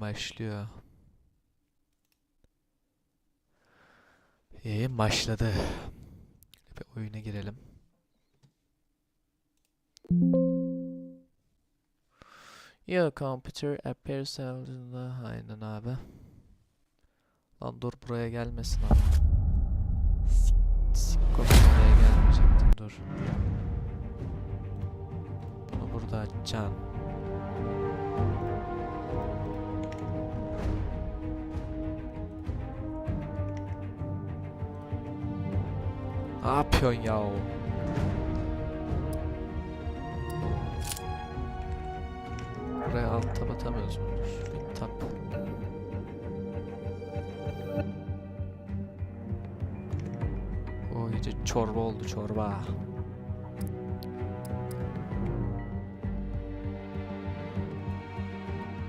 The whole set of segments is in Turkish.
başlıyor. İyi başladı. Bir oyuna girelim. Your computer appears. Aynen abi. Lan dur buraya gelmesin abi. Sik- Sikko buraya gelmeyecektim dur. Bunu burada açacaksın. Ne yapıyorsun ya? Buraya alt tab atamıyoruz mu? Bir tab. O iyice çorba oldu çorba.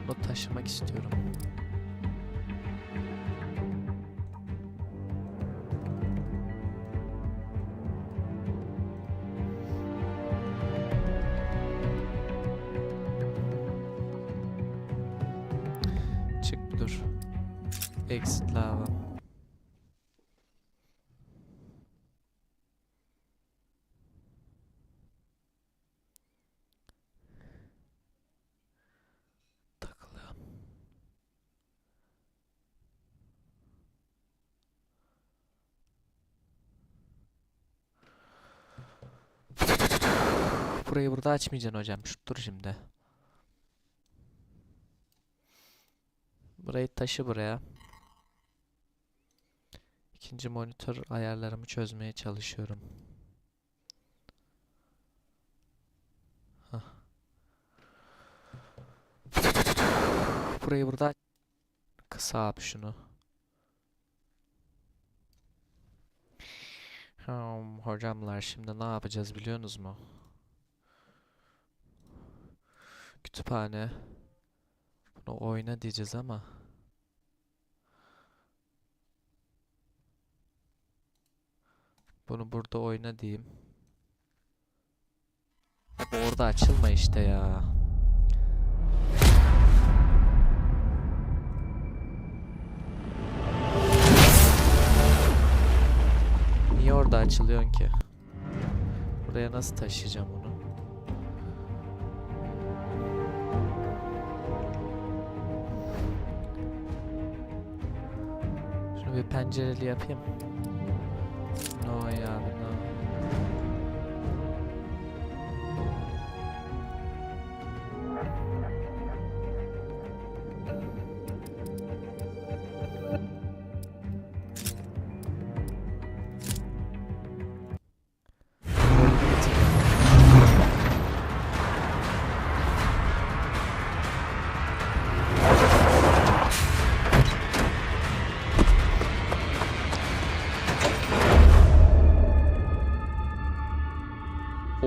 Bunu taşımak istiyorum. Exit lava. Takılıyor. Burayı burada açmayacaksın hocam. Şu dur şimdi. Burayı taşı buraya. İkinci monitör ayarlarımı çözmeye çalışıyorum. Burayı burada kısa abi şunu. Hmm, hocamlar şimdi ne yapacağız biliyorsunuz mu? Kütüphane. Bunu oyna diyeceğiz ama. Bunu burada oyna diyeyim. Orada açılma işte ya. Niye orada açılıyorsun ki? Buraya nasıl taşıyacağım onu? Şunu bir pencereli yapayım.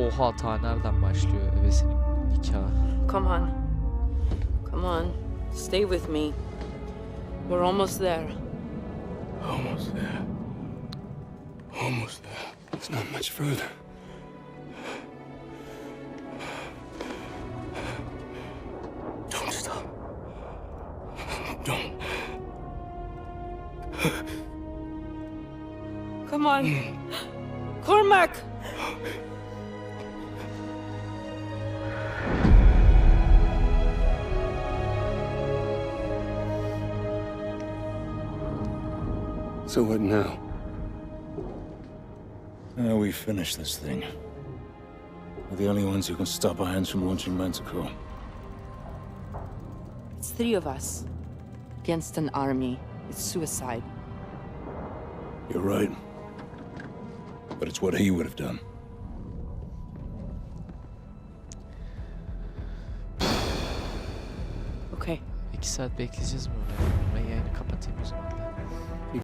Oha ta nereden başlıyor evesinin nikahı? Come on. Come on. Stay with me. We're almost there. Almost there. Almost there. It's not much further. Don't stop. Don't. Come on. Cormac! So what now? Now we finish this thing. We're the only ones who can stop Irons from launching Manticore. It's three of us. Against an army. It's suicide. You're right. But it's what he would have done. Okay. İki saat bekleyeceğiz mi oraya? Ben yayını kapatayım o zaman.